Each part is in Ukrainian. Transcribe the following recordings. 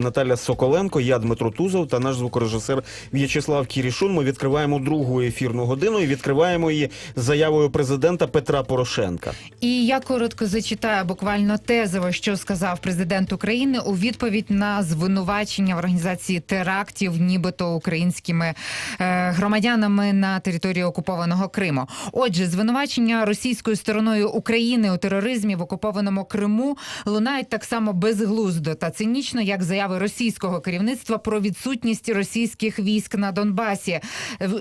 Наталя Соколенко, я Дмитро Тузов та наш звукорежисер В'ячеслав Кірішун. Ми відкриваємо другу ефірну годину і відкриваємо її заявою президента Петра Порошенка. І я коротко зачитаю буквально тезово, що сказав президент України у відповідь на звинувачення в організації терактів, нібито українськими е, громадянами на території окупованого Криму. Отже, звинувачення російською стороною України у тероризмі в окупованому Криму лунають так само безглуздо та цинічно, як заяви російського керівництва про відсутність російських військ на Донбасі.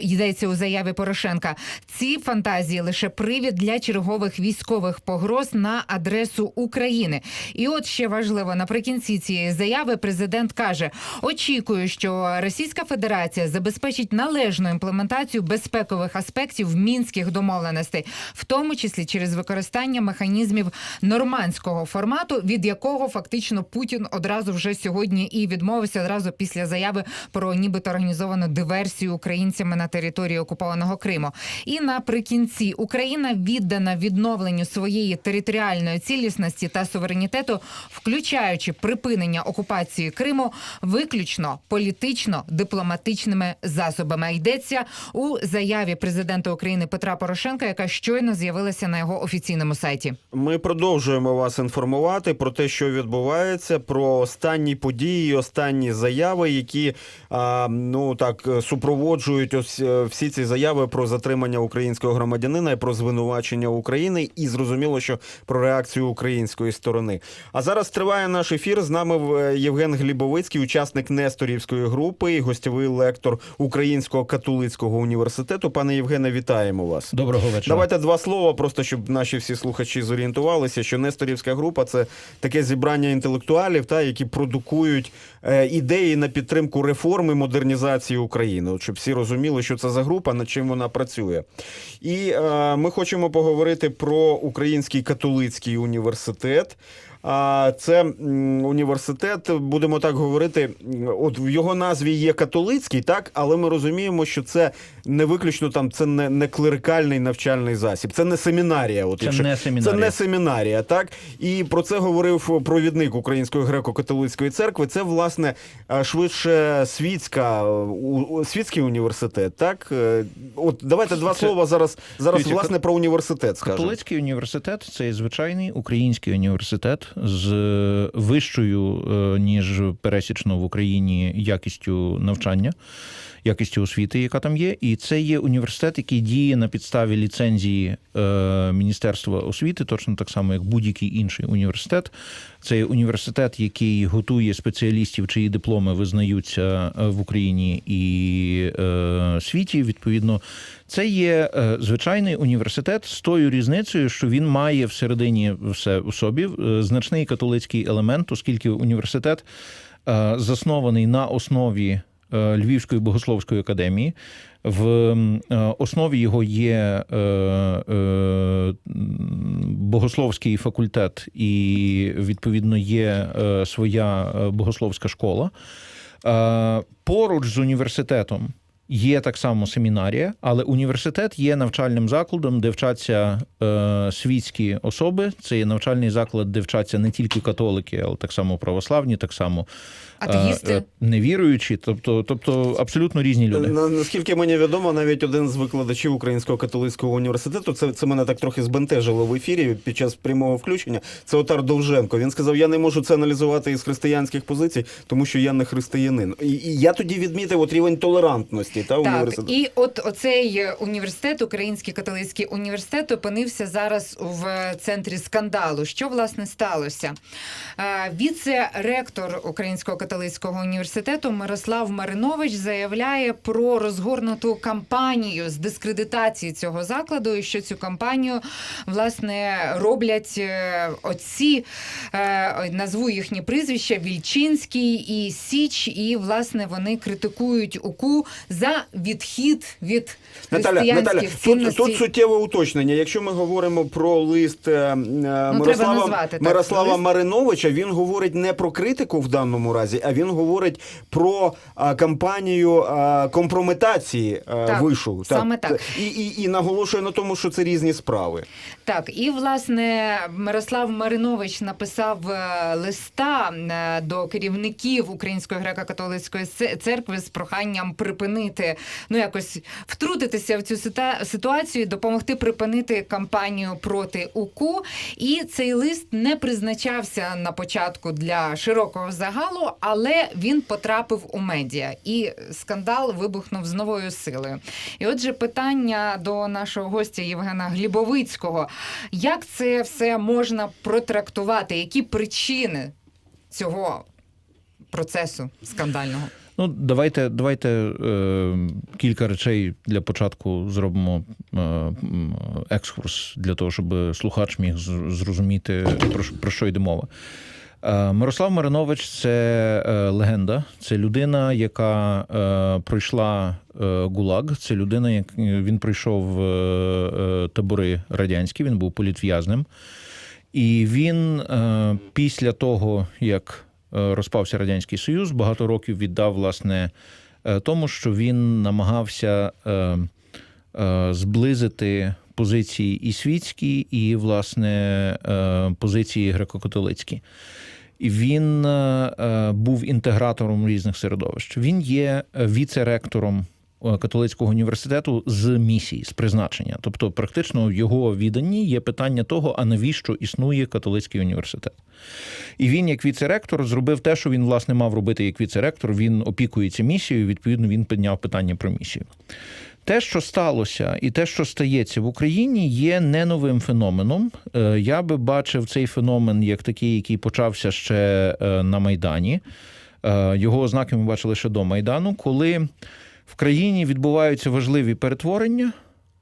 Йдеться у заяві Порошенка. Ці фантазії лише привід для чергових військових погроз на адресу України. І от ще важливо наприкінці цієї заяви президент каже: очікую, що Російська Федерація забезпечить належну імплементацію безпекових аспектів мінських домовленостей, в тому числі через використання механізмів нормандського формату, від якого фактично Путін одразу вже сьогодні і відмовився одразу після заяви про нібито організовану диверсію українцями на території окупованого Криму. І наприкінці Україна віддана відновленню своєї територіальної цілісності та суверенітету, включаючи припинення окупації Криму, виключно політично-дипломатичними засобами. Йдеться у заяві президента України Петра Порошенка, яка щойно з'явилася на його офіційному сайті. Ми продовжуємо вас інформувати про те, що відбувається, про останні події, останні заяви, які а, ну так супроводжують ось е, всі ці заяви про затримання українського громадянина і про звинувачення України, і зрозуміло, що про реакцію української сторони. А зараз триває наш ефір. З нами е, Євген Глібовицький, учасник Несторівської групи і гостєвий лектор Українського католицького університету. Пане Євгене, вітаємо вас. Доброго вечора. Давайте два слова, просто щоб наші всі слухачі зорієнтувалися, що Несторівська група це таке зібрання інтелектуалів, та які продукують е, ідеї на підтримку реформи модернізації України. Щоб всі розуміли, що це за група, над чим вона працює. І е, ми хочемо поговорити про Український католицький університет. Це університет, будемо так говорити. От в його назві є католицький, так, але ми розуміємо, що це не виключно там, це не, не клерикальний навчальний засіб, це не семінарія. От Це якщо не семінарія. це не семінарія, так і про це говорив провідник Української греко-католицької церкви. Це власне швидше світська світський університет. Так, Е, от давайте два Це- слова зараз. Зараз Дивіться, власне про університет скажемо. Католицький університет це звичайний український університет з вищою, е, ніж пересічно в Україні, якістю навчання, якістю освіти, яка там є. І це є університет, який діє на підставі ліцензії е, Міністерства освіти, точно так само, як будь-який інший університет. Це є університет, який готує спеціалістів, чиї дипломи визнаються е, в Україні і е, світі. Відповідно, це є звичайний університет з тою різницею, що він має всередині все у собі значний католицький елемент, оскільки університет заснований на основі Львівської богословської академії. В е, основі його є е, е, богословський факультет, і відповідно є е, своя е, богословська школа. Е, Поруч з університетом є так само семінарія, але університет є навчальним закладом, де вчаться е, світські особи. Це є навчальний заклад, де вчаться не тільки католики, але так само православні, так само е, Атеїсти? е, невіруючі, тобто, тобто абсолютно різні люди. Наскільки мені відомо, навіть один з викладачів Українського католицького університету, це, це мене так трохи збентежило в ефірі під час прямого включення. Це Отар Довженко. Він сказав: я не можу це аналізувати із християнських позицій, тому що я не християнин. І, і я тоді відмітив от рівень толерантності та Так, і от оцей університет, Український католицький університет, опинився зараз в центрі скандалу. Що власне сталося? Е, Віце-ректор Українського католицького університету Мирослав Маринович заявляє про розгорнуту кампанію з дискредитації цього закладу, і що цю кампанію власне роблять е, отці, е, назву їхні прізвища Вільчинський і Січ, і власне вони критикують УКУ за відхід від Наталя, Наталя, тут, тут суттєве уточнення. Якщо ми говоримо про лист е, е, Мирослава, Ну, назвати так, Мирослава лист. Мариновича, він говорить не про критику в даному разі, а він говорить про а, кампанію а, компрометації а, Так, вишу. саме так. І, і, і наголошує на тому, що це різні справи. Так, і власне Мирослав Маринович написав е, листа е, до керівників Української греко-католицької церкви з проханням припинити, ну якось втрутитися в цю ситуацію, допомогти припинити кампанію проти УКУ. І цей лист не призначався на початку для широкого загалу, але він потрапив у медіа, і скандал вибухнув з новою силою. І отже, питання до нашого гостя Євгена Глібовицького: як це все можна протрактувати? Які причини цього процесу скандального? Ну, давайте, давайте е, кілька речей для початку зробимо е, екскурс для того, щоб слухач міг зрозуміти, про, про що йде мова. Е, Мирослав Маринович це е, легенда, це людина, яка е, пройшла ГУЛАГ, це людина, як він пройшов табори радянські, він був політв'язнем. І він після того, як розпався Радянський Союз, багато років віддав власне тому, що він намагався зблизити позиції і світські, і власне позиції греко-католицькі. Він е, е, був інтегратором різних середовищ. Він є е, віце-ректором католицького університету з місії, з призначення. Тобто, практично в його відданні є питання того, а навіщо існує католицький університет. І він, як віце-ректор, зробив те, що він власне мав робити як віце-ректор. Він опікується місією. Відповідно, він підняв питання про місію. Те, що сталося, і те, що стається в Україні, є не новим феноменом. Е, Я би бачив цей феномен як такий, який почався ще е, на Майдані. Е, Його ознаки ми бачили ще до Майдану, коли в країні відбуваються важливі перетворення.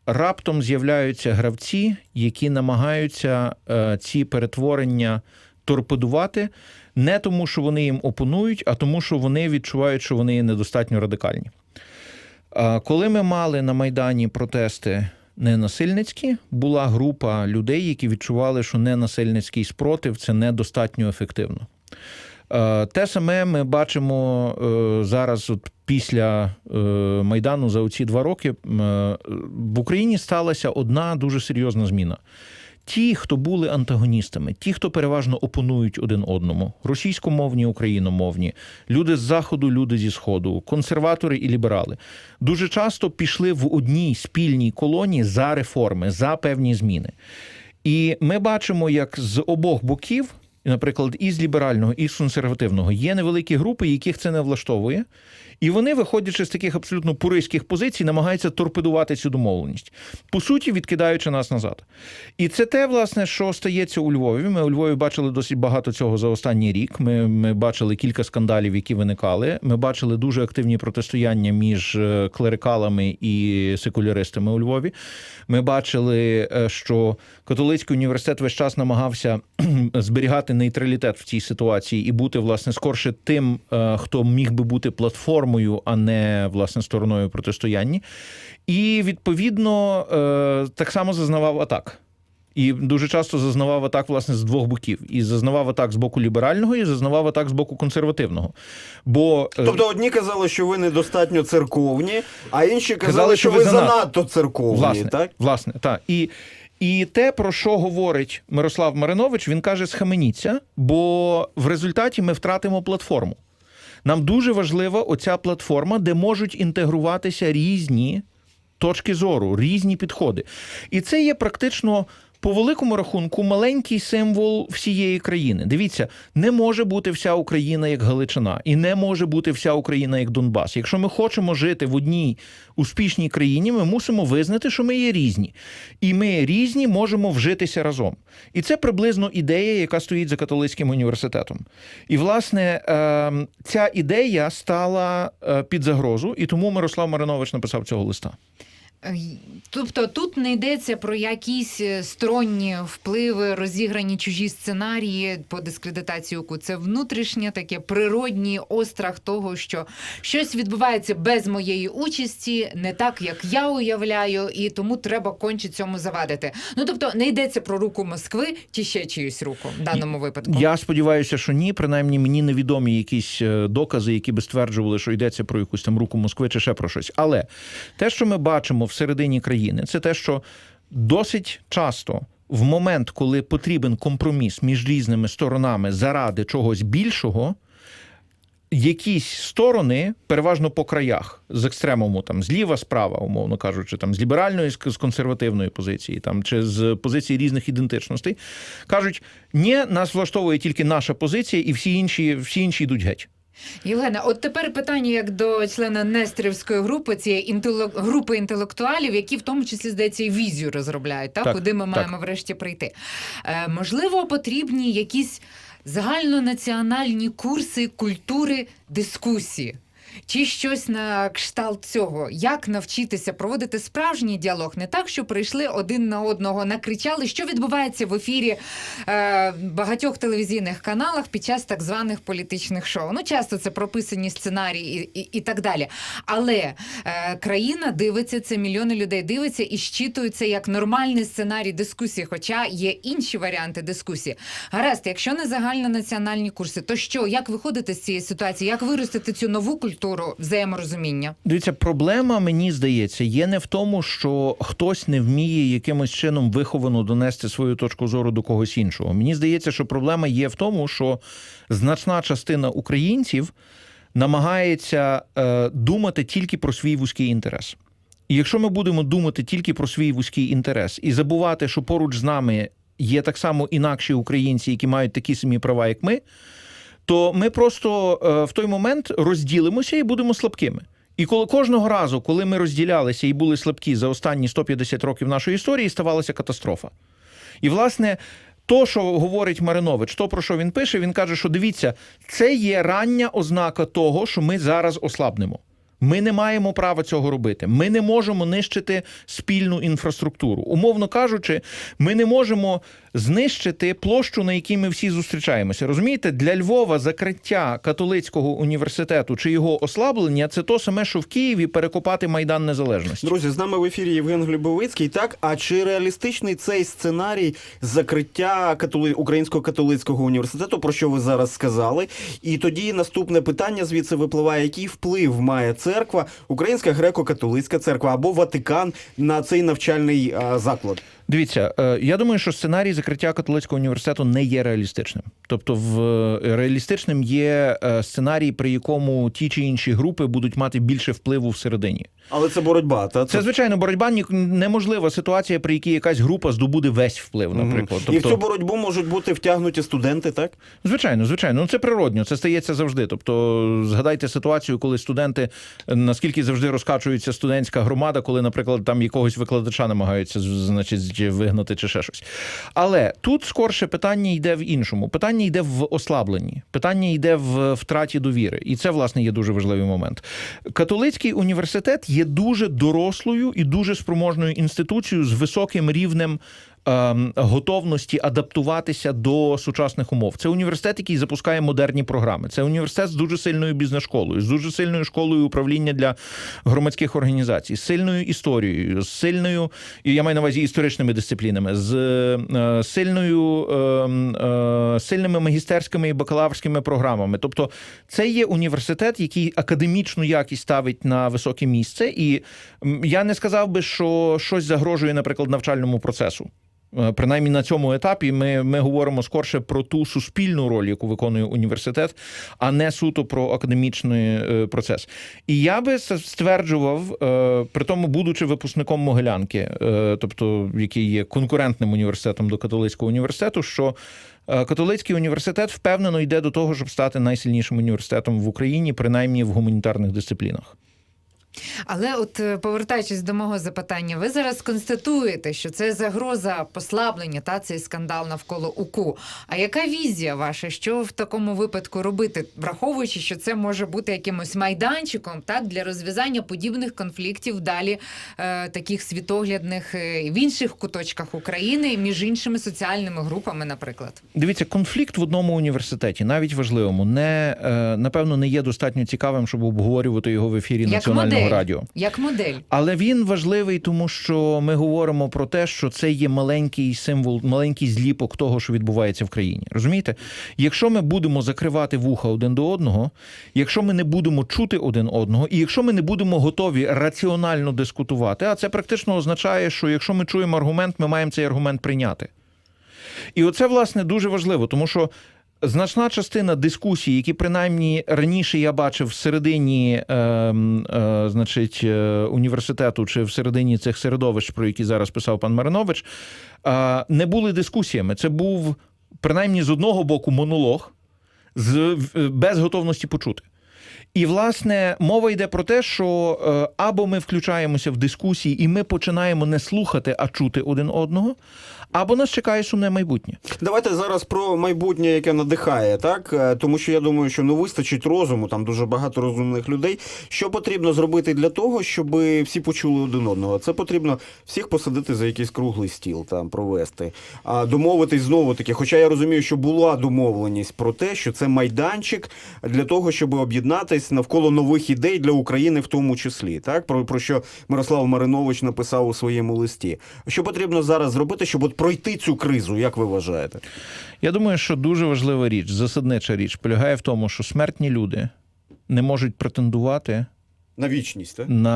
Раптом з'являються гравці, які намагаються ці перетворення торпедувати не тому, що вони їм опонують, а тому, що вони відчувають, що вони недостатньо радикальні. Коли ми мали на Майдані протести ненасильницькі, була група людей, які відчували, що ненасильницький спротив це недостатньо ефективно. Те саме ми бачимо е, зараз, от після е, Майдану за оці два роки. Е, В Україні сталася одна дуже серйозна зміна. Ті, хто були антагоністами, ті, хто переважно опонують один одному, російськомовні, україномовні, люди з заходу, люди зі сходу, консерватори і ліберали, дуже часто пішли в одній спільній колонії за реформи, за певні зміни. І ми бачимо, як з обох боків, наприклад, і з ліберального, і з консервативного, є невеликі групи, яких це не влаштовує. І вони, виходячи з таких абсолютно пуристських позицій, намагаються торпедувати цю домовленість, по суті, відкидаючи нас назад. І це те, власне, що стається у Львові. Ми у Львові бачили досить багато цього за останній рік. Ми, ми бачили кілька скандалів, які виникали. Ми бачили дуже активні протистояння між е, клерикалами і секуляристами у Львові. Ми бачили, е, що католицький університет весь час намагався зберігати нейтралітет в цій ситуації і бути власне скорше тим, е, хто міг би бути платформою, а не власне стороною протистояння. І відповідно е, так само зазнавав атак. І дуже часто зазнавав атак власне з двох боків. І зазнавав атак з боку ліберального, і зазнавав атак з боку консервативного. Бо е, Тобто одні казали, що ви недостатньо церковні, а інші казали, Казали, що що ви занадто церковні. Власне, так? власне, так. І, і те, про що говорить Мирослав Маринович, він каже: схаменіться, бо в результаті ми втратимо платформу. Нам дуже важлива оця платформа, де можуть інтегруватися різні точки зору, різні підходи. І це є практично. По великому рахунку, маленький символ всієї країни. Дивіться, не може бути вся Україна як Галичина, і не може бути вся Україна як Донбас. Якщо ми хочемо жити в одній успішній країні, ми мусимо визнати, що ми є різні, і ми різні можемо вжитися разом. І це приблизно ідея, яка стоїть за католицьким університетом. І власне ем, ця ідея стала е, під загрозу, і тому Мирослав Маринович написав цього листа. Е, Тобто тут не йдеться про якісь е, сторонні впливи, розіграні чужі сценарії по дискредитації УКУ. Це внутрішнє таке природній острах того, що щось відбувається без моєї участі, не так як я уявляю, і тому треба конче цьому завадити. Ну тобто не йдеться про руку Москви чи ще чиюсь руку в даному випадку. Я сподіваюся, що ні. Принаймні мені невідомі якісь е, докази, які би стверджували, що йдеться про якусь там руку Москви чи ще про щось. Але те, що ми бачимо всередині країни, це те, що досить часто. В момент, коли потрібен компроміс між різними сторонами заради чогось більшого, якісь сторони, переважно по краях, з екстремуму, там зліва, справа, умовно кажучи, там з ліберальної, з консервативної позиції, там чи з позиції різних ідентичностей, кажуть: ні, нас влаштовує тільки наша позиція, і всі інші, всі інші йдуть геть. Євгена, от тепер питання як до члена Нестерівської групи, цієї інтелек... групи інтелектуалів, які в тому числі здається і візію розробляють, та Так, куди ми так. маємо врешті прийти. Е, можливо, потрібні якісь загальнонаціональні курси культури дискусії. Чи щось на кшталт цього, як навчитися проводити справжній діалог, не так, що прийшли один на одного, накричали, що відбувається в ефірі е, багатьох телевізійних каналах під час так званих політичних шоу. Ну, часто це прописані сценарії і, і, і так далі. Але е, країна дивиться це, мільйони людей дивиться і щитують це як нормальний сценарій дискусії, хоча є інші варіанти дискусії. Гаразд, якщо не загальнонаціональні курси, то що, як виходити з цієї ситуації, як виростити цю нову культуру взаєморозуміння? Дивіться, проблема, мені здається, є не в тому, що хтось не вміє якимось чином виховано донести свою точку зору до когось іншого. Мені здається, що проблема є в тому, що значна частина українців намагається е, думати тільки про свій вузький інтерес. І якщо ми будемо думати тільки про свій вузький інтерес і забувати, що поруч з нами є так само інакші українці, які мають такі самі права, як ми, то ми просто е, в той момент розділимося і будемо слабкими. І коли кожного разу, коли ми розділялися і були слабкі за останні 150 років нашої історії, ставалася катастрофа. І, власне, то, що говорить Маринович, то, про що він пише, він каже, що дивіться, це є рання ознака того, що ми зараз ослабнемо. Ми не маємо права цього робити. Ми не можемо нищити спільну інфраструктуру. Умовно кажучи, ми не можемо знищити площу, на якій ми всі зустрічаємося. Розумієте, для Львова закриття католицького університету чи його ослаблення це то саме, що в Києві перекопати майдан незалежності. Друзі, з нами в ефірі Євген Глібовицький. Так, а чи реалістичний цей сценарій закриття католи... Українського католицького університету, про що ви зараз сказали? І тоді наступне питання звідси випливає: який вплив має церква, Українська греко-католицька церква або Ватикан на цей навчальний заклад? Дивіться, е, я думаю, що сценарій закриття католицького університету не є реалістичним. Тобто, в реалістичним є е, сценарій, при якому ті чи інші групи будуть мати більше впливу всередині. Але це боротьба. Та Це звичайно боротьба неможлива ситуація, при якій якась група здобуде весь вплив, наприклад. І в Тобто, цю боротьбу можуть бути втягнуті студенти, так? Звичайно, звичайно, ну це природньо, це стається завжди. Тобто, згадайте ситуацію, коли студенти е, наскільки завжди розкачується студентська громада, коли, наприклад, там якогось викладача намагаються з- значить вигнати чи ще щось. Але тут скорше питання йде в іншому. Питання йде в ослабленні, питання йде в втраті довіри, і це власне є дуже важливий момент. Католицький університет є дуже дорослою і дуже спроможною інституцією з високим рівнем ем, готовності адаптуватися до сучасних умов. Це університет, який запускає модерні програми. Це університет з дуже сильною бізнес-школою, з дуже сильною школою управління для громадських організацій, з сильною історією, з сильною, і я маю на увазі історичними дисциплінами, з е, сильною ем, е, сильними магістерськими і бакалаврськими програмами. Тобто, це є університет, який академічну якість ставить на високе місце, і я не сказав би, що щось загрожує, наприклад, навчальному процесу. Е, Принаймні на цьому етапі ми, ми говоримо скорше про ту суспільну роль, яку виконує університет, а не суто про академічний е, процес. І я би стверджував, е, при тому, будучи випускником Могилянки, тобто який є конкурентним університетом до католицького університету, що католицький університет впевнено йде до того, щоб стати найсильнішим університетом в Україні, принаймні в гуманітарних дисциплінах. Але от е, повертаючись до мого запитання, ви зараз констатуєте, що це загроза послаблення та цей скандал навколо УКУ. А яка візія ваша? Що в такому випадку робити, враховуючи, що це може бути якимось майданчиком так для розв'язання подібних конфліктів далі е, таких світоглядних е, в інших куточках України між іншими соціальними групами, наприклад? Дивіться, конфлікт в одному університеті, навіть важливому, не е, напевно не є достатньо цікавим, щоб обговорювати його в ефірі Як національного модель. радіо. Як модель? Але він важливий, тому що ми говоримо про те, що це є маленький символ, маленький зліпок того, що відбувається в країні. Розумієте? Якщо ми будемо закривати вуха один до одного, якщо ми не будемо чути один одного, і якщо ми не будемо готові раціонально дискутувати, а це практично означає, що якщо ми чуємо аргумент, ми маємо цей аргумент прийняти. І оце, власне, дуже важливо, тому що значна частина дискусій, які принаймні раніше я бачив всередині е, е, значить, е, університету чи всередині цих середовищ, про які зараз писав пан Маринович, е, не були дискусіями. Це був принаймні з одного боку монолог з, без готовності почути. І власне мова йде про те, що е, або ми включаємося в дискусії, і ми починаємо не слухати, а чути один одного, або нас чекає сумне майбутнє. Давайте зараз про майбутнє, яке надихає, так Е, тому що я думаю, що не вистачить розуму, там дуже багато розумних людей. Що потрібно зробити для того, щоб всі почули один одного? Це потрібно всіх посадити за якийсь круглий стіл, там провести, а домовитись знову таки. Хоча я розумію, що була домовленість про те, що це майданчик для того, щоб об'єднатись навколо нових ідей для України, в тому числі, так про, про що Мирослав Маринович написав у своєму листі. Що потрібно зараз зробити, щоб от пройти цю кризу, як ви вважаєте? Я думаю, що дуже важлива річ, засаднича річ, полягає в тому, що смертні люди не можуть претендувати На вічність, так? на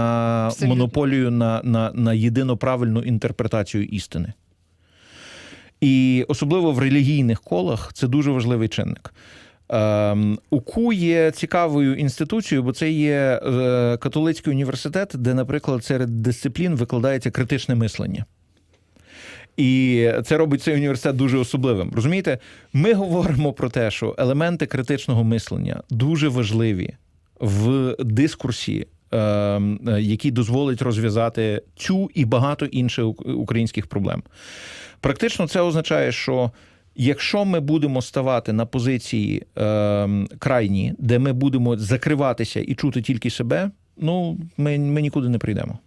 Абсолютно. монополію на, на, на єдино правильну інтерпретацію істини. І особливо в релігійних колах це дуже важливий чинник. Ем, УКУ є цікавою інституцією, бо це є е, католицький університет, де, наприклад, серед дисциплін викладається критичне мислення. І це робить цей університет дуже особливим. Розумієте, ми говоримо про те, що елементи критичного мислення дуже важливі в дискурсі, е, е, який дозволить розв'язати цю і багато інших українських проблем. Практично це означає, що якщо ми будемо ставати на позиції е, крайні, де ми будемо закриватися і чути тільки себе, ну ми, ми нікуди не прийдемо.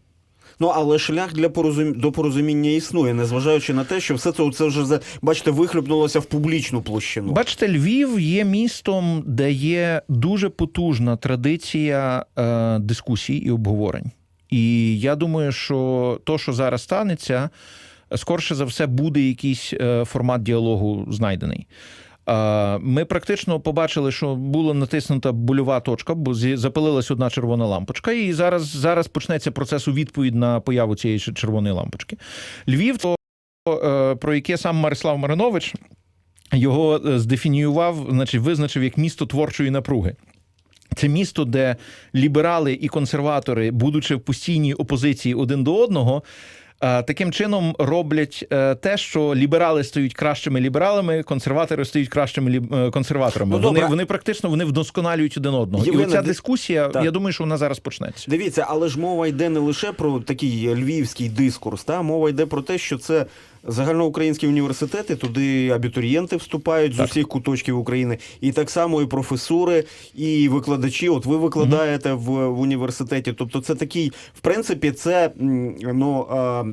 Ну але шлях для порозум... до порозуміння існує, незважаючи на те, що все це, це вже бачите, вихлюпнулося в публічну площину. Бачите, Львів є містом, де є дуже потужна традиція е, дискусій і обговорень. І я думаю, що то, що зараз станеться, скорше за все буде якийсь е, формат діалогу знайдений. Ми практично побачили, що була натиснута больова точка, бо запалилась одна червона лампочка, і зараз, зараз почнеться процес у відповідь на появу цієї червоної лампочки. Львів, то, е, про яке сам Марислав Маринович його е, здефініював, значить, визначив як місто творчої напруги. Це місто, де ліберали і консерватори, будучи в постійній опозиції один до одного, таким чином роблять е, те, що ліберали стають кращими лібералами, консерватори стають кращими ліб- е, консерваторами. Ну, вони, вони практично вони вдосконалюють один одного. Євгена, і оця дискусія, Так. я думаю, що вона зараз почнеться. Дивіться, але ж мова йде не лише про такий львівський дискурс, та мова йде про те, що це загальноукраїнські університети, туди абітурієнти вступають з усіх куточків України, і так само і професури, і викладачі. От ви викладаєте в, в університеті. Тобто, це такий, в принципі, це ну. а,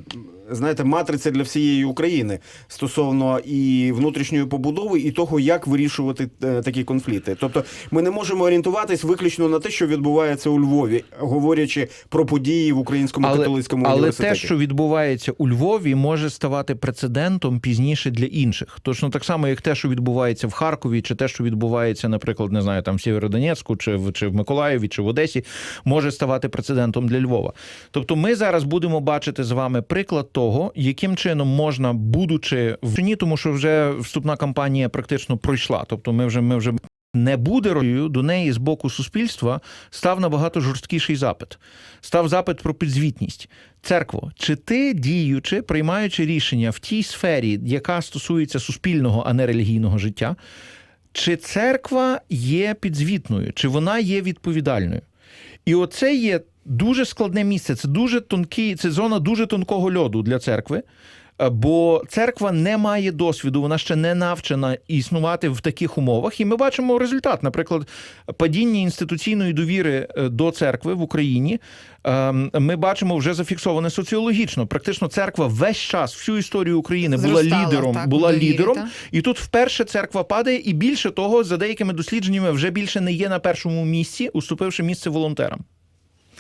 Знаєте, матриця для всієї України стосовно і внутрішньої побудови, і того, як вирішувати е, такі конфлікти. Тобто, ми не можемо орієнтуватись виключно на те, що відбувається у Львові, говорячи про події в українському католицькому але університеті. те, що відбувається у Львові, може ставати прецедентом пізніше для інших. Точно так само, як те, що відбувається в Харкові, чи те, що відбувається, наприклад, не знаю, там в Сєвєродонецьку, чи в чи в Миколаєві, чи в Одесі, може ставати прецедентом для Львова. Тобто, ми зараз будемо бачити з вами приклад того, яким чином можна, будучи в чині, тому що вже вступна кампанія практично пройшла. Тобто, ми вже ми вже. Не буде ролью до неї з боку суспільства став набагато жорсткіший запит. Став запит про підзвітність. Церкво, чи ти діючи, приймаючи рішення в тій сфері, яка стосується суспільного, а не релігійного життя, чи церква є підзвітною, чи вона є відповідальною? І оце є дуже складне місце. Це дуже тонкий, це зона дуже тонкого льоду для церкви. е, Бо церква не має досвіду, вона ще не навчена існувати в таких умовах. І ми бачимо результат. Наприклад, падіння інституційної довіри е, до церкви в Україні. ем, Ми бачимо вже зафіксоване соціологічно. Практично церква весь час, всю історію України була Зростала, лідером, так, була довірі, лідером. так. І тут вперше церква падає, і більше того, за деякими дослідженнями, вже більше не є на першому місці, уступивши місце волонтерам.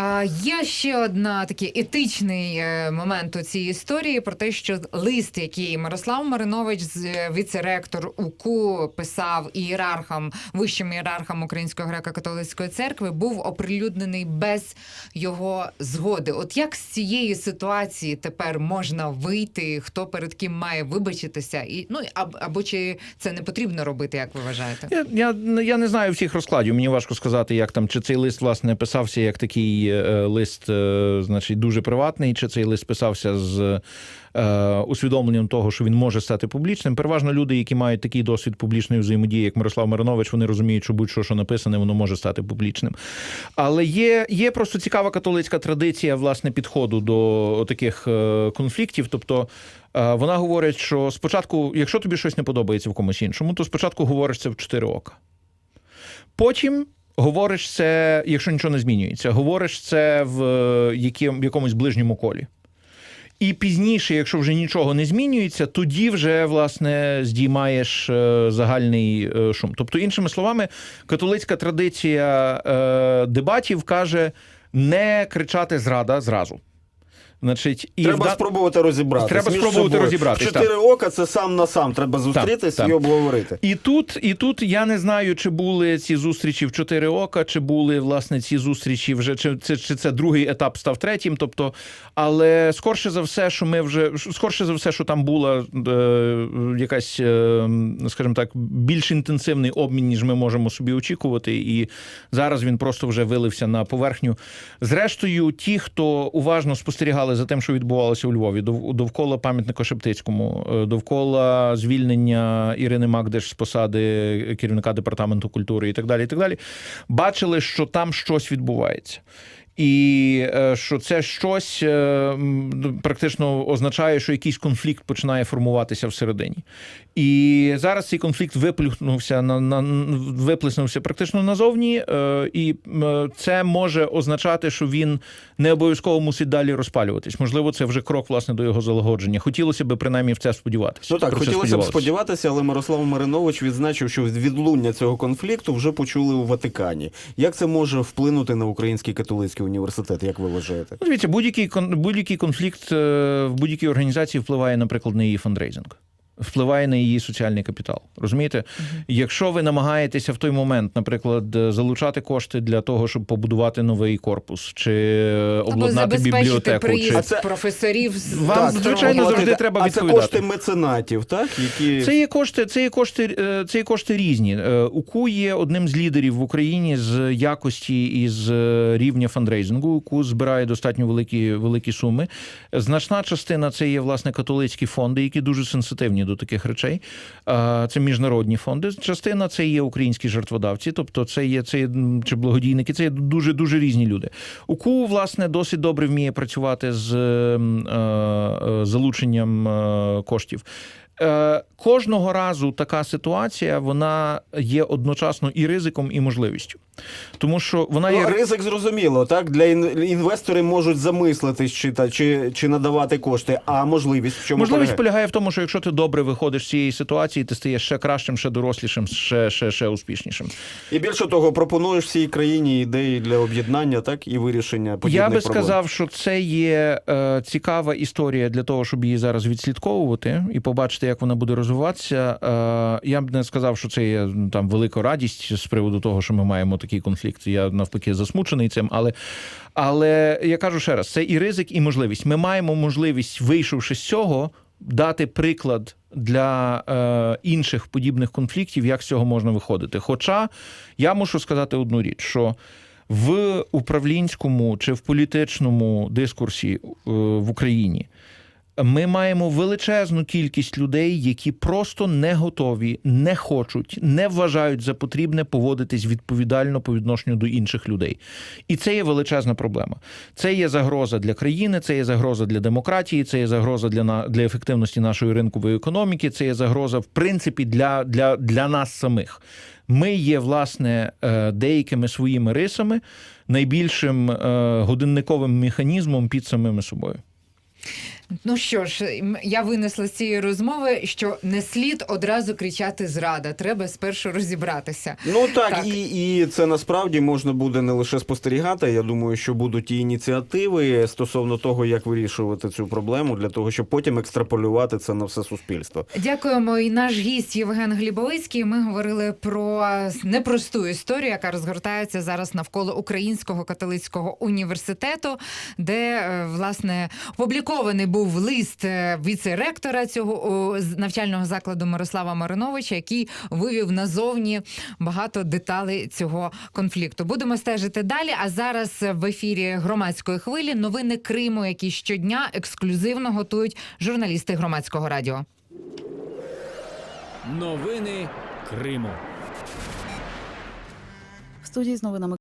А є ще одна такий етичний е, момент у цій історії про те, що лист, який Мирослав Маринович, е, віце-ректор УКУ, писав ієрархам, вищим ієрархам Української греко-католицької церкви, був оприлюднений без його згоди. От як з цієї ситуації тепер можна вийти? Хто перед ким має вибачитися? І ну або чи це не потрібно робити, як ви вважаєте? Я, я, я не знаю всіх розкладів. Мені важко сказати, як там чи цей лист власне писався як такий е, лист, е, значить, дуже приватний, чи цей лист писався з. е, Усвідомленням того, що він може стати публічним. Переважно люди, які мають такий досвід публічної взаємодії, як Мирослав Маринович, вони розуміють, що будь-що, що написане, воно може стати публічним. Але є, є просто цікава католицька традиція власне підходу до таких конфліктів. Тобто вона говорить, що спочатку, якщо тобі щось не подобається в комусь іншому, то спочатку говориш це в чотири ока. Потім говориш це, якщо нічого не змінюється, говориш це в яким, в якомусь ближньому колі. І пізніше, якщо вже нічого не змінюється, тоді вже власне здіймаєш е, загальний е, шум. Тобто, іншими словами, католицька традиція е, дебатів каже не кричати зрада зразу. Значить, і Треба в да- спробувати розібратися. Треба спробувати собою. розібратись, Чотири ока це сам на сам. Треба зустрітись так. і обговорити. І тут, і тут я не знаю, чи були ці зустрічі в чотири ока, чи були власне ці зустрічі вже чи це, чи це другий етап став третім. Тобто, але скорше за все, що ми вже скорше за все, що там була е, якась, е, скажімо так, більш інтенсивний обмін, ніж ми можемо собі очікувати. І зараз він просто вже вилився на поверхню. Зрештою, ті, хто уважно спостерігали за тим, що відбувалося у Львові, дов- довкола пам'ятника Шептицькому, е, довкола звільнення Ірини Магдеш з посади керівника департаменту культури і так далі. І так далі, бачили, що там щось відбувається. І е, що це щось е, практично означає, що якийсь конфлікт починає формуватися всередині. І зараз цей конфлікт виплюхнувся на, на виплеснувся практично назовні, е, і це може означати, що він не обов'язково мусить далі розпалюватись. Можливо, це вже крок власне до його залагодження. Хотілося б принаймні в це сподіватися. Ну так, Про хотілося б сподіватися, але Мирослав Маринович відзначив, що відлуння цього конфлікту вже почули у Ватикані. Як це може вплинути на Український католицький університет, як ви вважаєте? Ну, Дивіться, будь-який будь-який конфлікт е, в будь-якій організації впливає, наприклад, на її фандрейзинг. Впливає на її соціальний капітал. Розумієте? Якщо ви намагаєтеся в той момент, наприклад, е, залучати кошти для того, щоб побудувати новий корпус, чи е, Або обладнати бібліотеку, приїзд чи А це- професорів з Вам, з звичайно, дороги. завжди треба а це кошти меценатів, так? Які... Це є кошти, це є кошти, е, це є кошти різні. УКУ є одним з лідерів в Україні з якості і з рівня фандрейзингу. УКУ збирає достатньо великі, великі суми. Значна частина це є власне католицькі фонди, які дуже сенситивні до таких речей. Це міжнародні фонди. Частина це є українські жертводавці, тобто це є це є, чи благодійники, це є дуже дуже різні люди. УКУ, власне, досить добре вміє працювати з е, е, залученням е, коштів. Е, Кожного разу така ситуація вона є одночасно і ризиком, і можливістю, тому що вона є Ну, ризик зрозуміло, так? Для ін- інвестори можуть замислитись, чи, та, чи, чи надавати кошти, а можливість в чому можливість полягає? полягає в тому, що якщо ти добре виходиш з цієї ситуації, ти стаєш ще кращим, ще дорослішим, ще, ще, ще успішнішим. І більше того, пропонуєш всій країні ідеї для об'єднання, так і вирішення подібних Я би проблем. сказав, що це є е, цікава історія для того, щоб її зараз відслідковувати і побачити, як вона буде розвиватися. Е, я б не сказав, що це є там велика радість з приводу того, що ми маємо такий конфлікт. Я навпаки засмучений цим, але. Але я кажу ще раз: це і ризик, і можливість. Ми маємо можливість, вийшовши з цього, дати приклад для е, інших подібних конфліктів, як з цього можна виходити. Хоча я мушу сказати одну річ, що в управлінському чи в політичному дискурсі е, в Україні Ми маємо величезну кількість людей, які просто не готові, не хочуть, не вважають за потрібне поводитись відповідально по відношенню до інших людей. І це є величезна проблема. Це є загроза для країни, це є загроза для демократії, це є загроза для для ефективності нашої ринкової економіки. Це є загроза, в принципі, для, для, для нас самих. Ми є власне е, деякими своїми рисами найбільшим е, годинниковим механізмом під самими собою. Ну що ж, я винесла з цієї розмови, що не слід одразу кричати зрада. Треба спершу розібратися. Ну так, Так. І, і це насправді можна буде не лише спостерігати. Я думаю, що будуть і ініціативи стосовно того, як вирішувати цю проблему, для того, щоб потім екстраполювати це на все суспільство. Дякуємо. І наш гість Євген Глібовицький. Ми говорили про непросту історію, яка розгортається зараз навколо Українського католицького університету, де е, власне опублікований був лист е, віце-ректора цього з навчального закладу Мирослава Мариновича, який вивів назовні багато деталей цього конфлікту. Будемо стежити далі. А зараз в ефірі громадської хвилі новини Криму, які щодня ексклюзивно готують журналісти громадського радіо. Новини Криму. В студії з новинами